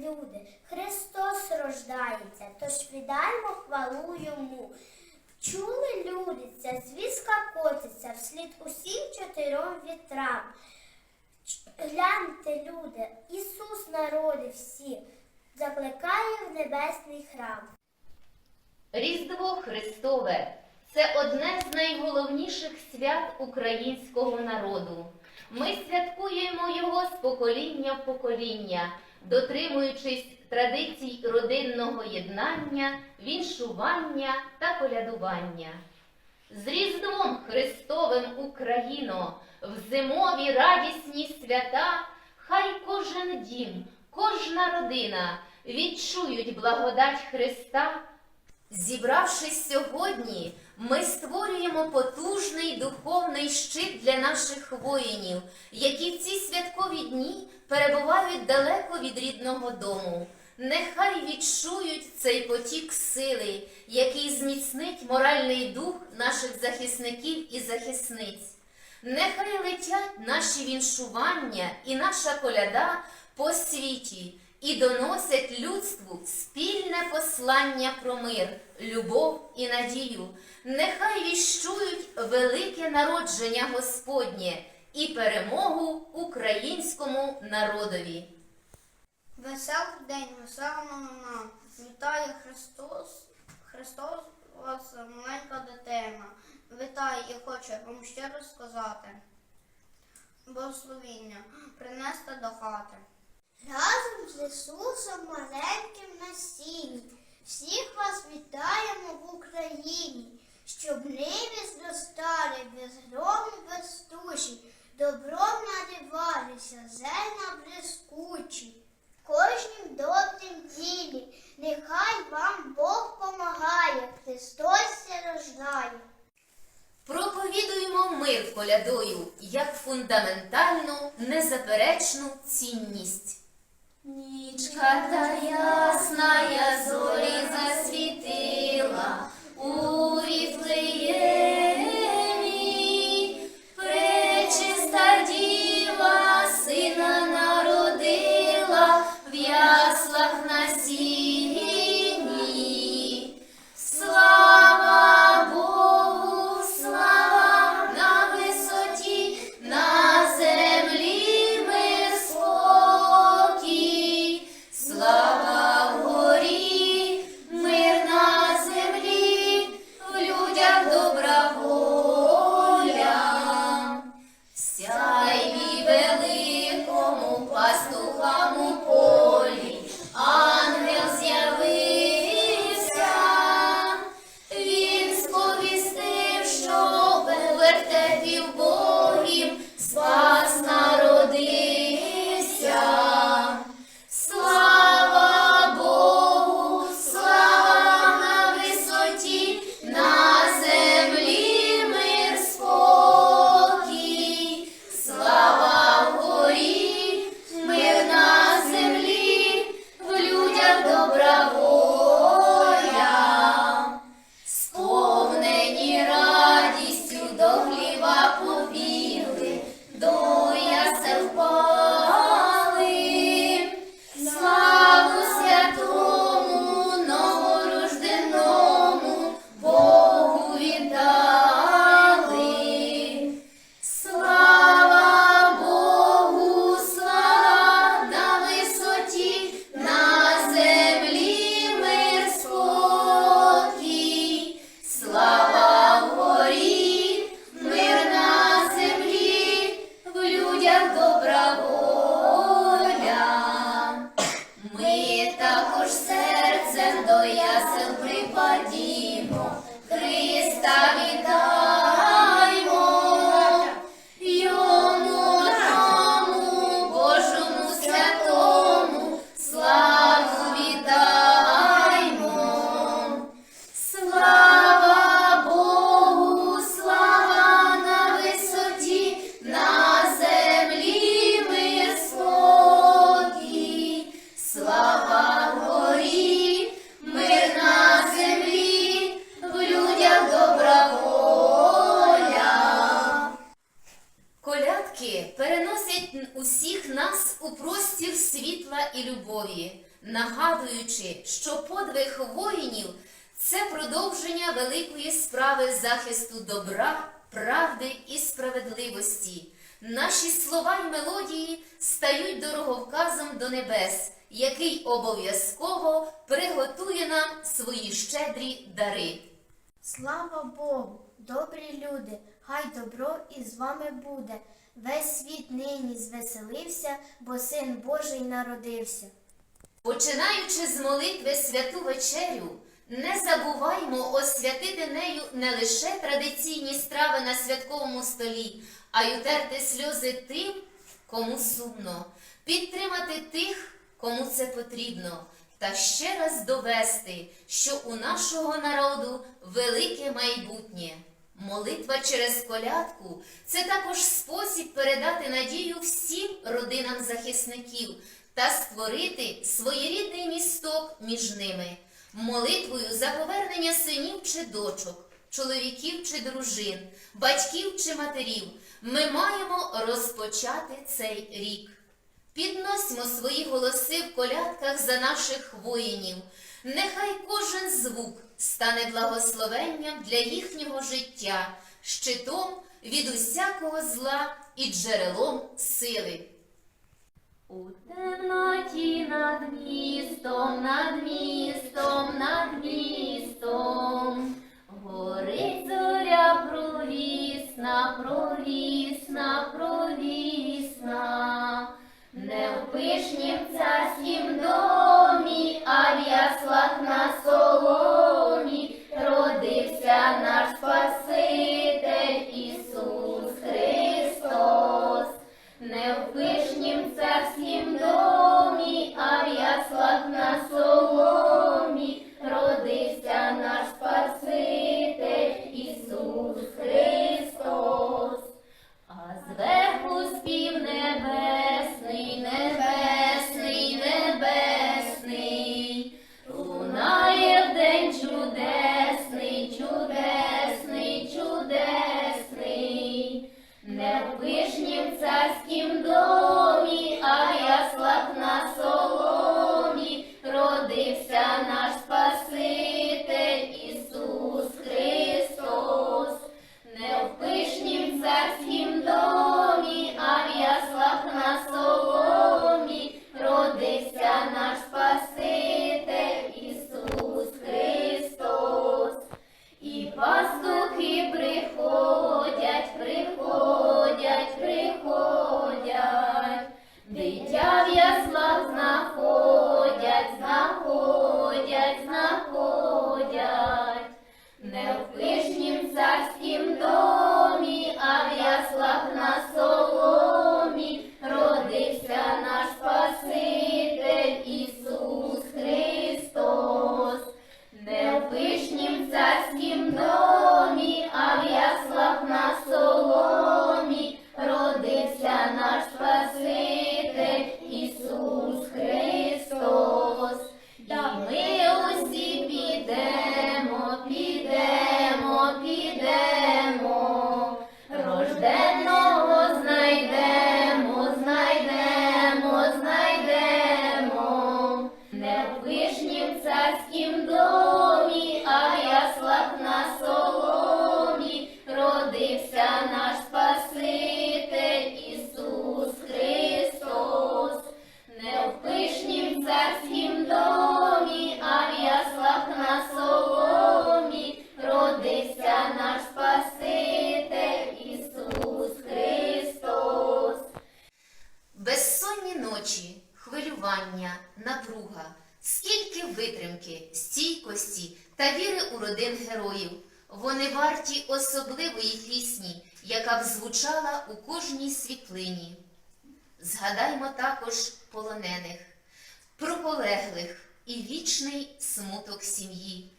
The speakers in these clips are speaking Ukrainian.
люди, Христос рождається, тож віддаймо хвалу йому. Чули люди, ця звістка котиться вслід усім чотирьом вітрам. Гляньте, люди, Ісус народив всі, закликає в небесний храм. Різдво Христове це одне з найголовніших свят українського народу. Ми святкуємо його з покоління в покоління, дотримуючись традицій родинного єднання, віншування та колядування. З Різдвом Христовим Україно, в зимові радісні свята, хай кожен дім, кожна родина відчують благодать Христа. Зібравшись сьогодні, ми створюємо потужний духовний щит для наших воїнів, які в ці святкові дні перебувають далеко від рідного дому. Нехай відчують цей потік сили, який зміцнить моральний дух наших захисників і захисниць. Нехай летять наші віншування і наша коляда по світі і доносять людству спільне послання про мир, любов і надію. Нехай віщують велике народження Господнє і перемогу українському народові. Веселий день, весела новина. Вітає Христос, Христос вас, маленька дитина. Вітає і хоче вам щиро сказати. Благословіння принести до хати. Разом з Ісусом маленьким на сіні. Всіх вас вітаємо в Україні, щоб ниві зростали без грому, без туші, добром надивалися, зерна блискучі. Кожнім добрим ділі, нехай вам Бог помагає, Христос се рождає. Проповідуємо мир колядою як фундаментальну, незаперечну цінність. Нічка ясная, ясна, у вертепі також серцем до ясел нагадуючи, що подвиг воїнів це продовження великої справи захисту добра, правди і справедливості. Наші слова й мелодії стають дороговказом до небес, який обов'язково приготує нам свої щедрі дари. Слава Богу, добрі люди, хай добро із вами буде. Весь світ нині звеселився, бо син Божий народився. Починаючи з молитви святу вечерю, не забуваймо освятити нею не лише традиційні страви на святковому столі, а й утерти сльози тим, кому сумно, підтримати тих, кому це потрібно, та ще раз довести, що у нашого народу велике майбутнє. Молитва через колядку це також спосіб передати надію всім родинам захисників та створити своєрідний місток між ними, молитвою за повернення синів чи дочок, чоловіків чи дружин, батьків чи матерів. Ми маємо розпочати цей рік. Підносимо свої голоси в колядках за наших воїнів. Нехай кожен звук стане благословенням для їхнього життя, щитом від усякого зла і джерелом сили. У темноті над містом, над містом, ночі, хвилювання, напруга, скільки витримки, стійкості та віри у родин героїв. Вони варті особливої пісні, яка б звучала у кожній світлині. Згадаймо також полонених, про полеглих і вічний смуток сім'ї.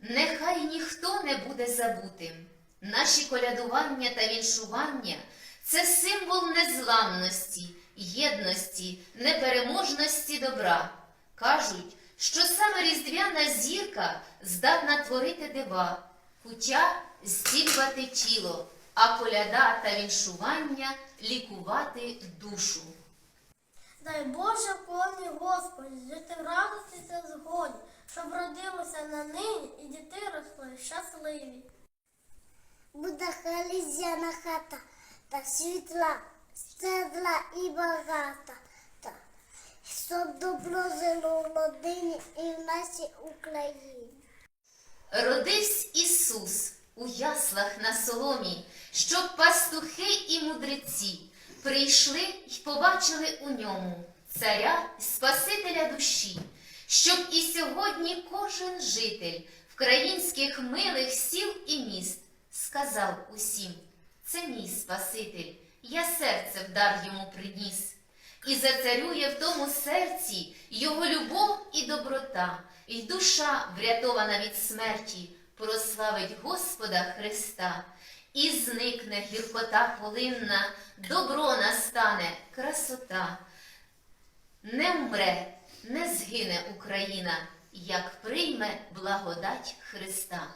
Нехай ніхто не буде забутим. Наші колядування та віншування це символ незламності, єдності, непереможності добра. Кажуть, що саме різдвяна зірка здатна творити дива, куття зцілювати тіло, а коляда та віншування лікувати душу. Дай Боже коні Господь, жити в радості та згоді, щоб родилося на нині і діти росли щасливі. Буде халізяна хата, та світла, стедла і багата. Щоб добро жило в родині і в нашій Україні. Родився Ісус у яслах на соломі, щоб пастухи і мудреці прийшли й побачили у ньому царя Спасителя душі, щоб і сьогодні кожен житель вкраїнських милих сіл і міст сказав усім: це мій Спаситель, я серце в дар йому приніс. І зацарює в тому серці його любов і доброта, і душа, врятована від смерті, прославить Господа Христа, і зникне гіркота полинна, добро настане красота. Не вмре, не згине Україна, як прийме благодать Христа.